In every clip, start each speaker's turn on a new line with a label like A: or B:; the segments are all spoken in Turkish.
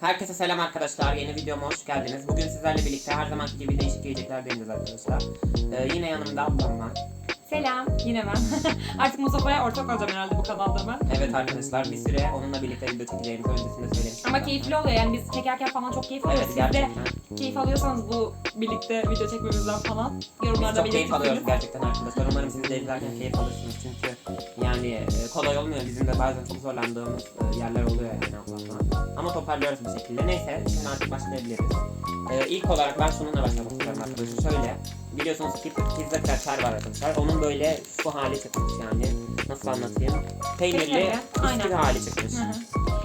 A: Herkese selam arkadaşlar. Yeni videoma hoş geldiniz. Bugün sizlerle birlikte her zamanki gibi değişik yiyecekler deneyeceğiz arkadaşlar. Ee, yine yanımda ablam var.
B: Selam, yine ben. Artık Mustafa'ya ortak olacağım herhalde bu kanalda ben.
A: Evet arkadaşlar bir süre onunla birlikte video öncesinde söylemiştim.
B: Ama keyifli oluyor yani biz çekerken falan çok keyif alıyoruz.
A: Evet
B: Siz de keyif alıyorsanız bu birlikte video çekmemizden falan
A: Biz
B: yorumlarda
A: çok keyif alıyoruz gerçekten arkadaşlar. Umarım siz de izlerken keyif alırsınız çünkü yani e, kolay olmuyor. Bizim de bazen çok zorlandığımız e, yerler oluyor yani ablamla. Ama toparlıyoruz bir şekilde. Neyse şimdi artık başlayabiliriz. Ee, ilk olarak ben şununla başlamak istiyorum arkadaşlar. Şöyle biliyorsunuz ki pizza kraker var arkadaşlar. Onun böyle şu hali çıkmış yani. Nasıl anlatayım? Peynirli bisküvi hali çıkmış.
B: Hı hı.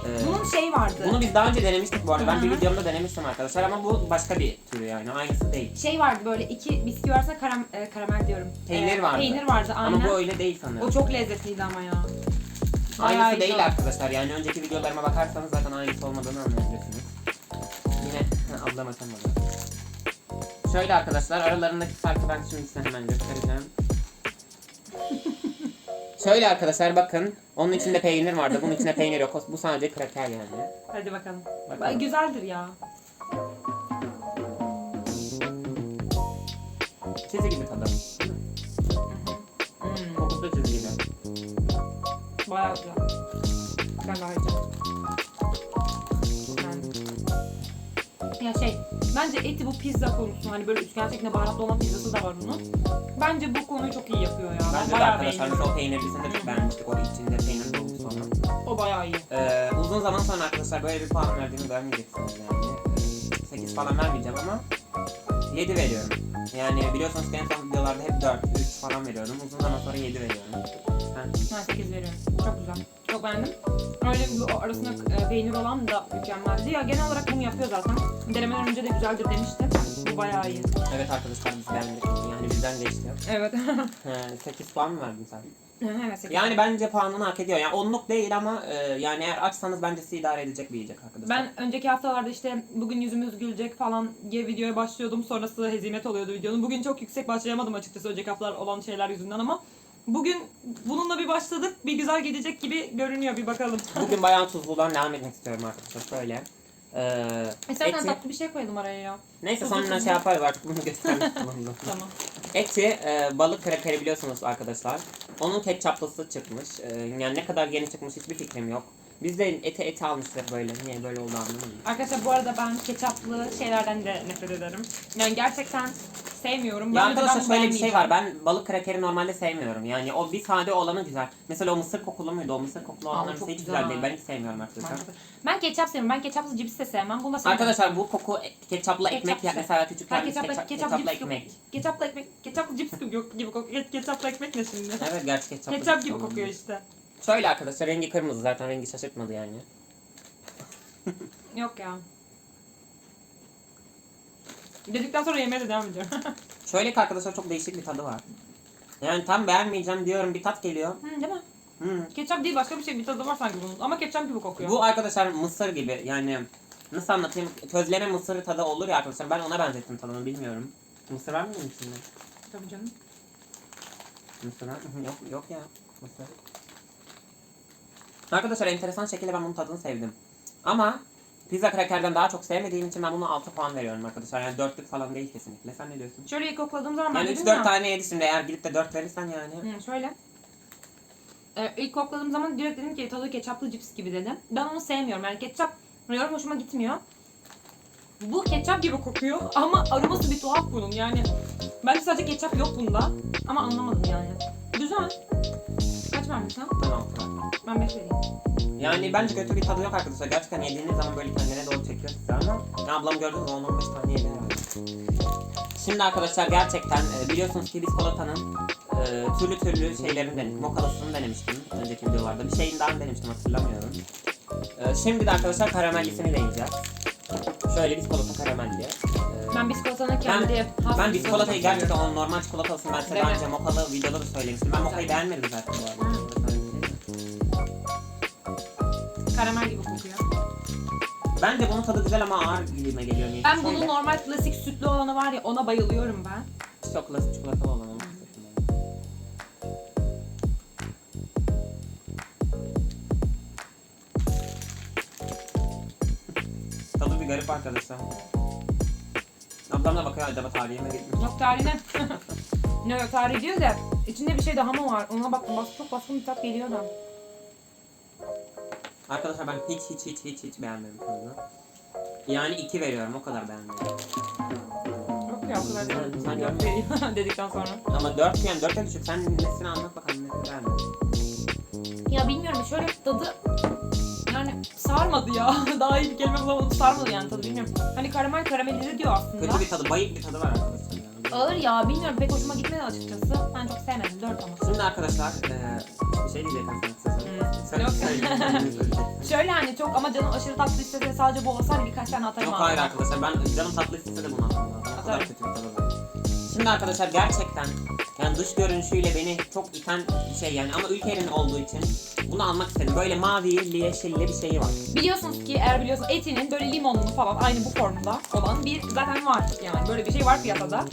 A: Ee,
B: Bunun şey vardı.
A: bunu biz daha önce denemiştik bu arada. Ben bir
B: Hı hı.
A: videomda denemiştim arkadaşlar ama bu başka bir türü yani. Aynısı değil.
B: Şey vardı böyle iki bisküvi arasında karam, e, karamel diyorum.
A: Peynir
B: E,
A: vardı.
B: Peynir vardı aynen.
A: Ama bu öyle değil sanırım.
B: O çok lezzetliydi ama ya. Bayağı
A: Aynısı
B: iyi
A: değil arkadaşlar. Yani önceki videolarıma bakarsanız zaten aynısı olmadığını anlayabilirsiniz. Yine ablam atamadı. Şöyle arkadaşlar aralarındaki farkı ben şimdi size hemen göstereceğim. Şöyle arkadaşlar bakın. Onun içinde peynir vardı. Bunun içinde peynir yok. Bu sadece kraker yani.
B: Hadi bakalım.
A: Bakalım.
B: Güzeldir ya.
A: Çizgi gibi tadı.
B: Hmm,
A: Kokusu çizgi gibi.
B: bayağı güzel. Ben daha yiyeceğim. Ya şey, bence eti bu pizza konusu hani böyle üçgen şeklinde baharatlı olan pizzası da var bunun. Bence bu konuyu çok iyi yapıyor ya.
A: Bence de
B: bayağı
A: arkadaşlar
B: beğeniyorum.
A: mesela o peynirlisini de çok beğenmiştik. O içinde peynir dolusu olan.
B: O bayağı iyi.
A: Ee, uzun zaman sonra arkadaşlar böyle bir puan verdiğimi görmeyeceksiniz yani. Ee, 8 falan vermeyeceğim ama 7 veriyorum. Yani biliyorsunuz ki en son videolarda hep 4, 3 falan veriyordum. Uzun zaman sonra 7 veriyorum.
B: Ben 8 veriyorum. Çok güzel. Çok beğendim. Öyle bir o arasında e, peynir olan da mükemmeldi. Ya genel olarak bunu yapıyor zaten. Denemeden önce de güzeldir demiştim. Bu bayağı iyi.
A: evet arkadaşlar biz beğendik. Yani bizden geçti.
B: Evet.
A: He, 8 puan mı verdin sen?
B: evet 8.
A: Yani bence puanını hak ediyor. Yani onluk değil ama e, yani eğer açsanız bence sizi idare edecek bir yiyecek arkadaşlar.
B: Ben önceki haftalarda işte bugün yüzümüz gülecek falan diye videoya başlıyordum. Sonrası hezimet oluyordu videonun. Bugün çok yüksek başlayamadım açıkçası önceki haftalar olan şeyler yüzünden ama bugün bununla bir başladık. Bir güzel gidecek gibi görünüyor bir bakalım.
A: Bugün bayağı tuzludan devam etmek istiyorum arkadaşlar. Şöyle. Ee,
B: İstersen
A: eti-
B: tatlı bir şey koyalım araya ya.
A: Neyse sonra şey yaparız artık bunu göstermiş.
B: Tamam.
A: Eti e, balık krakeri biliyorsunuz arkadaşlar. Onun ketçaplısı çıkmış. E, yani ne kadar yeni çıkmış hiçbir fikrim yok. Biz de eti eti almıştık böyle. Niye böyle oldu anlamadım.
B: Arkadaşlar bu arada ben ketçaplı şeylerden de nefret ederim. Yani gerçekten sevmiyorum.
A: Ya arkadaşlar şöyle bir şey var. Ben balık krakeri normalde sevmiyorum. Yani o bir sade olanı güzel. Mesela o mısır kokulu muydu? O mısır kokulu
B: çok
A: hiç
B: güzel.
A: güzel değil. Ben hiç sevmiyorum arkadaşlar.
B: Ben ketçap seviyorum. Ben ketçaplı cips de sevmem. Bunu da sevmem.
A: Arkadaşlar bu koku e- ketçaplı ekmek ya
B: Ketçap
A: mesela küçükken
B: ketçapla,
A: ketçap,
B: ketçap, cips
A: ekmek.
B: Ketçaplı ekmek, ketçaplı cips gibi, yok, gibi kokuyor. Ketçaplı ekmek ne şimdi?
A: Evet gerçi ketçaplı.
B: Ketçap gibi kokuyor işte.
A: Şöyle arkadaşlar rengi kırmızı zaten rengi şaşırtmadı yani.
B: Yok ya. Dedikten sonra yemeğe de devam ediyorum.
A: Şöyle ki arkadaşlar çok değişik bir tadı var. Yani tam beğenmeyeceğim diyorum bir tat geliyor.
B: Hı, değil mi?
A: Hmm.
B: Ketçap değil başka bir şey bir tadı var sanki bunun. Ama ketçap gibi kokuyor.
A: Bu arkadaşlar mısır gibi yani nasıl anlatayım közleme mısır tadı olur ya arkadaşlar ben ona benzettim tadını bilmiyorum. Mısır var mı içinde?
B: Tabii canım.
A: Mısır var mı? Yok, yok ya mısır. Arkadaşlar enteresan şekilde ben bunun tadını sevdim. Ama pizza krakerden daha çok sevmediğim için ben buna 6 puan veriyorum arkadaşlar. Yani 4'lük falan değil kesinlikle. Sen ne diyorsun?
B: Şöyle ilk kokladığım zaman ben
A: Yani
B: dedim
A: 3-4
B: ya.
A: tane yedi şimdi eğer gidip de 4 verirsen yani.
B: Hı, şöyle. Ee, ilk kokladığım zaman direkt dedim ki tadı ketçaplı cips gibi dedim. Ben onu sevmiyorum. Yani ketçap yorum hoşuma gitmiyor. Bu ketçap gibi kokuyor ama aroması bir tuhaf bunun. Yani belki sadece ketçap yok bunda ama anlamadım yani. Güzel. Kaç vermiş sen?
A: Ben 6 verdim.
B: Ben 5 vereyim.
A: Yani bence kötü bir tadı yok arkadaşlar. Gerçekten yediğiniz zaman böyle kendine doğru çekiyor size ama ya ablam gördünüz mü 10-15 tane yedi. Şimdi arkadaşlar gerçekten e, biliyorsunuz ki biskolatanın e, türlü türlü şeylerini denedim. Mokalısını denemiştim önceki videolarda. Bir şeyin daha denemiştim hatırlamıyorum. E, şimdi de arkadaşlar karamellisini deneyeceğiz. Şöyle biskolata karamelli. E,
B: Ben biskolatanın kendi has
A: ben biskolatayı gerçekten onun normal çikolatalısını ben size daha önce mokalı videoda da söylemiştim. Ben mokayı beğenmedim zaten bu arada.
B: Karamel gibi kokuyor.
A: Bence bunun tadı güzel ama ağır gibime geliyor. niyeyse.
B: Ben bunun normal klasik sütlü olanı var ya ona bayılıyorum ben.
A: Çok klasik çikolatalı olan onu seçtim ben. bir garip arkadaşlar. Ablam da bakıyor acaba tarihe mi gitmiş?
B: Yok tarihine. ne yok tarih diyor da içinde bir şey daha mı var? Ona baktım. Bas, çok baskın bir tat geliyor da.
A: Arkadaşlar ben hiç hiç hiç hiç hiç beğenmedim tadını. Yani 2 veriyorum o kadar beğenmedim.
B: Yok ya o kadar
A: Sen- sen
B: değil dedikten sonra.
A: Ama 4 yani 4'e düşük. Sen nesini anlat bakalım nesini beğenmedin.
B: Ya bilmiyorum şöyle tadı yani sarmadı ya. Daha iyi bir kelime bulamadım. Sarmadı yani tadı bilmiyorum. Hani karamel karamelize diyor aslında.
A: Kötü bir tadı, bayık bir tadı var arkadaşlar.
B: Ağır ya bilmiyorum pek hoşuma gitmedi açıkçası. Ben çok sevmedim. Dört ama.
A: Şimdi arkadaşlar bir şey size.
B: Hmm.
A: Söyle,
B: Yok. Şöyle hani çok ama canım aşırı tatlı istese sadece bu olsa hani birkaç tane atarım
A: Yok hayır arkadaşlar ben canım tatlı istese de bunu atmam lazım. O kadar
B: Atarım.
A: kötü bir tadı var. Şimdi arkadaşlar gerçekten yani dış görünüşüyle beni çok iten şey yani ama ülkenin olduğu için bunu almak istedim. Böyle mavi, yeşilli bir şeyi var.
B: Biliyorsunuz ki eğer biliyorsunuz etinin böyle limonlu falan aynı bu formda olan bir zaten var yani böyle bir şey var piyasada.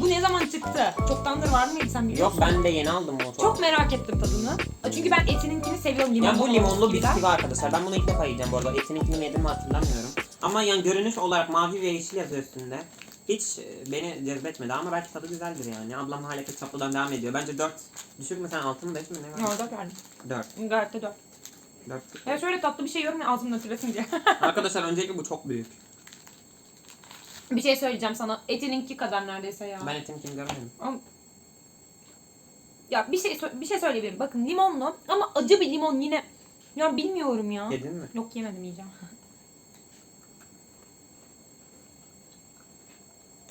B: Bu ne zaman çıktı? Çoktandır var mıydı sen biliyor
A: Yok
B: musun?
A: ben de yeni aldım bunu çok.
B: Merak ettim tadını. Çünkü ben etininkini seviyorum limonlu.
A: yani bu limonlu
B: bisküviler.
A: bisküvi arkadaşlar. Ben bunu ilk defa yiyeceğim bu arada. Etininkini yedim mi hatırlamıyorum. Ama yani görünüş olarak mavi ve yeşil yazıyor üstünde. Hiç e, beni cezbetmedi ama belki tadı güzeldir yani. Ablam hala ketçaplıdan devam ediyor. Bence 4. Düşük mü sen 6 mı 5 mi ne var?
B: Ya dört verdim.
A: 4.
B: Gayet de dört.
A: 4.
B: Ya şöyle tatlı bir şey yiyorum ya ağzımda türesin diye.
A: Arkadaşlar öncelikle bu çok büyük.
B: bir şey söyleyeceğim sana. Etininki kadar neredeyse ya.
A: Ben etininkini görmedim.
B: Ama- Ya bir şey bir şey söyleyebilirim. Bakın limonlu ama acı bir limon yine. Ya bilmiyorum ya.
A: Yedin mi?
B: Yok yemedim yiyeceğim.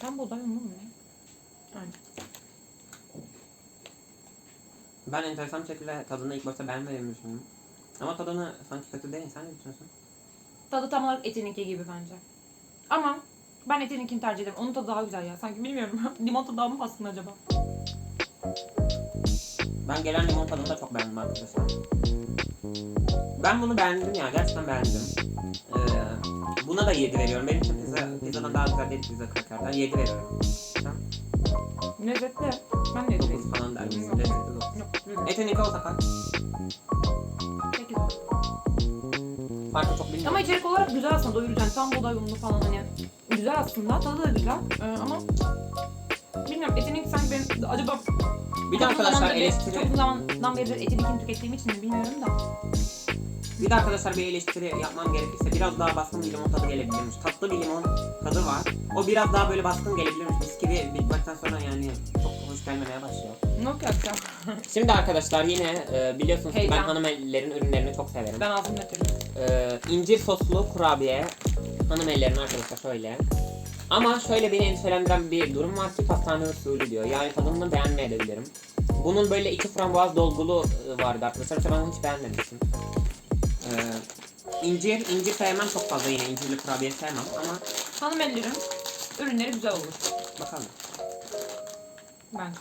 B: Tam buğday unlu mu ne? Aynen.
A: Ben enteresan bir şekilde tadını ilk başta beğenmediğimi düşündüm. Ama tadını sanki kötü değil. Sen ne düşünüyorsun?
B: Tadı tam olarak etininki gibi bence. Ama ben etininkini tercih ederim. Onun tadı daha güzel ya. Sanki bilmiyorum. Limon tadı daha mı baskın acaba?
A: Ben gelen limon tadını da çok beğendim arkadaşlar. Ben bunu beğendim ya. Gerçekten beğendim. Ee, buna da 7 veriyorum. Benim için pizza, pizzadan daha güzel değil pizza krakerden. 7 veriyorum. Sen
B: Lezzetli. Ben de
A: 9
B: yedim.
A: falan der misin? Lezzetli dokuz.
B: Yok. güzel.
A: Etinik olsa kaç?
B: Sekiz oldu.
A: Farkı çok bilmiyorum.
B: Ama içerik olarak güzel aslında doyuracaksın. Tam buğday unlu falan hani. Güzel aslında. Tadı da güzel. Ee, ama bilmiyorum etinik sanki benim acaba
A: bir de arkadaşlar eleştiri...
B: Çok zamandan beri etininkini tükettiğim için mi bilmiyorum da.
A: Bir de arkadaşlar bir eleştiri yapmam gerekirse biraz daha baskın bir limon tadı gelebilirmiş. Tatlı bir limon tadı var. O biraz daha böyle baskın gelebilirmiş. Bisküvi bir baştan sonra yani çok hoş gelmemeye başlıyor.
B: Yok yapacağım.
A: Şimdi arkadaşlar yine e, biliyorsunuz ki ben
B: Heyecan.
A: hanım ellerin ürünlerini çok severim.
B: ben ağzımda bitirdim.
A: E, incir soslu kurabiye hanım ellerin arkadaşlar şöyle. Ama şöyle beni endişelendiren bir durum var ki pastane usulü diyor. Yani tadını beğenmeyebilirim. Bunun böyle iki frambuaz dolgulu e, vardı arkadaşlar. Mesela ben onu hiç beğenmemiştim. E, incir, incir sevmem çok fazla yine incirli kurabiye sevmem ama
B: Hanım ellerim ürünleri güzel olur
A: bakalım.
B: bence.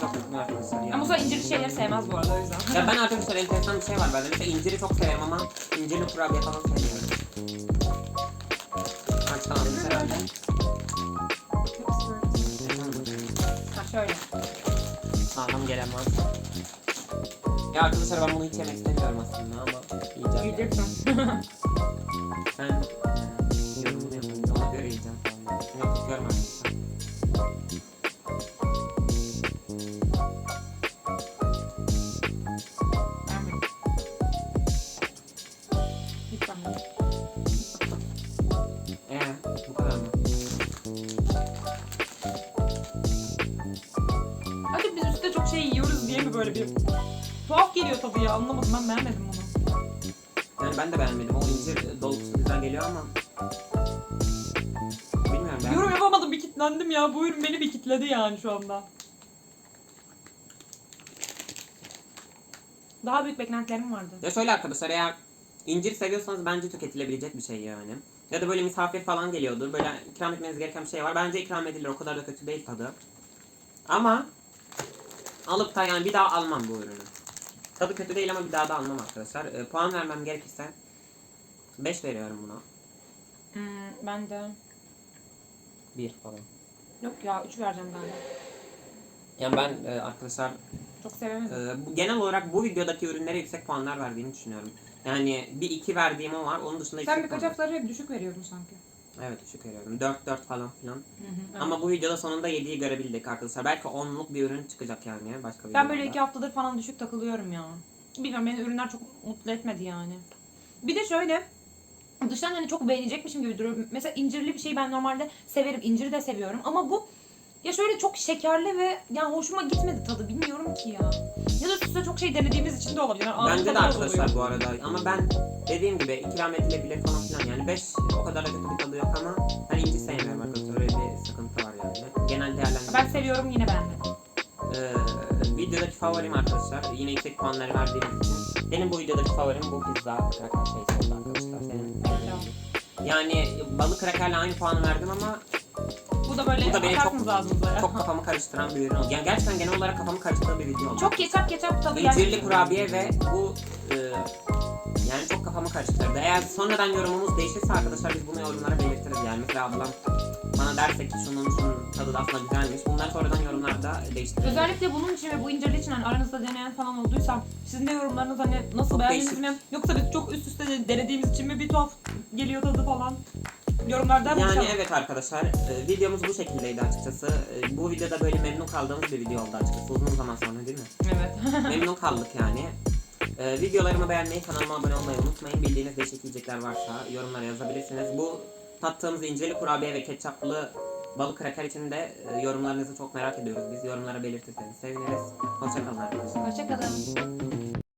A: Çok arkadaşlar ya.
B: Ama sonra incirli şeyleri sevmez bu arada o yüzden.
A: Ya ben arkadaşlar enteresan bir şey var bende. Mesela inciri çok severim ama incirli kurabiye falan sevmiyorum. Tane aldım herhalde.
B: ha şöyle.
A: Sağlam gelen var. Ya arkadaşlar ben bunu hiç yemek istemiyorum aslında ama yiyeceğim.
B: Yiyeceksin.
A: Ben e, yorumunu yapayım. Ona göre yiyeceğim falan. Yok
B: tuhaf geliyor tadı ya anlamadım ben beğenmedim bunu.
A: Yani ben de beğenmedim. O incir dolgusu güzel geliyor ama Bilmiyorum ben.
B: Yorum yapamadım bir kitlendim ya bu ürün beni bir kitledi yani şu anda. Daha büyük beklentilerim vardı.
A: Ya şöyle arkadaşlar eğer incir seviyorsanız bence tüketilebilecek bir şey yani. Ya da böyle misafir falan geliyordur. Böyle ikram etmeniz gereken bir şey var. Bence ikram edilir. O kadar da kötü değil tadı. Ama alıp da yani bir daha almam bu ürünü. Tadı kötü değil ama bir daha da almam arkadaşlar. Ee, puan vermem gerekirse 5 veriyorum buna.
B: Hmm, ben de
A: 1 falan.
B: yok ya 3 vereceğim ben de.
A: Yani ben e, arkadaşlar
B: Çok sevemedim.
A: e, bu- genel olarak bu videodaki ürünlere yüksek puanlar verdiğimi düşünüyorum. Yani bir iki verdiğim o var. Onun dışında
B: Sen
A: bende.
B: haftaları hep düşük veriyordun sanki.
A: Evet düşük veriyorum. 4 4 falan filan.
B: Evet.
A: Ama bu videoda sonunda 7'yi görebildik arkadaşlar. Belki 10'luk bir ürün çıkacak yani başka bir
B: Ben böyle iki haftadır falan düşük takılıyorum ya. Bilmiyorum beni ürünler çok mutlu etmedi yani. Bir de şöyle dıştan hani çok beğenecekmişim gibi duruyor. Mesela incirli bir şeyi ben normalde severim. İnciri de seviyorum ama bu ya şöyle çok şekerli ve ya hoşuma gitmedi tadı bilmiyorum ki ya. Ya da üstüne çok şey denediğimiz için de olabilir. Yani
A: Bence de arkadaşlar
B: oluyor.
A: bu arada. Ama ben dediğim gibi ikram edilebilir falan filan. Yani 5 o kadar da kötü bir tadı yok ama ben inci sevmiyorum arkadaşlar. Öyle bir sıkıntı var yani. Genel değerlendirme.
B: Ben seviyorum yine beğenmedim.
A: Ee, videodaki favorim arkadaşlar. Yine yüksek puanları verdiğimiz için. Benim bu videodaki favorim bu pizza kraker şeysi oldu arkadaşlar. Senin yani balık krakerle aynı puanı verdim ama
B: Bu da böyle
A: Bu da beni çok-
B: ağzınıza
A: çok kafamı karıştıran bir ürün oldu. Yani gerçekten genel olarak kafamı karıştıran bir video oldu.
B: Çok ketçap ketçap tadı
A: İncirli
B: yani.
A: kurabiye ve bu e, yani çok kafamı karıştırdı. Eğer sonradan yorumumuz değişirse arkadaşlar biz bunu yorumlara belirtiriz. Yani mesela ablam bana derse ki şunun şunun tadı da aslında güzelmiş. Bunları sonradan yorumlarda değiştiririz.
B: Özellikle bunun için ve bu incirli için hani aranızda deneyen falan olduysa sizin de yorumlarınız hani nasıl
A: Çok
B: beğendiniz
A: değişik.
B: mi? Yoksa biz çok üst üste de- denediğimiz için mi bir tuhaf geliyor tadı falan? Yorumlarda
A: Yani
B: buluşalım.
A: evet arkadaşlar e, videomuz bu şekildeydi açıkçası. E, bu videoda böyle memnun kaldığımız bir video oldu açıkçası uzun zaman sonra değil mi?
B: Evet.
A: memnun kaldık yani. E, videolarımı beğenmeyi, kanalıma abone olmayı unutmayın. Bildiğiniz değişik yiyecekler varsa yorumlara yazabilirsiniz. Bu tattığımız incirli kurabiye ve ketçaplı balık kraker için de e, yorumlarınızı çok merak ediyoruz. Biz yorumlara belirtirseniz seviniriz. Hoşçakalın arkadaşlar.
B: Hoşçakalın.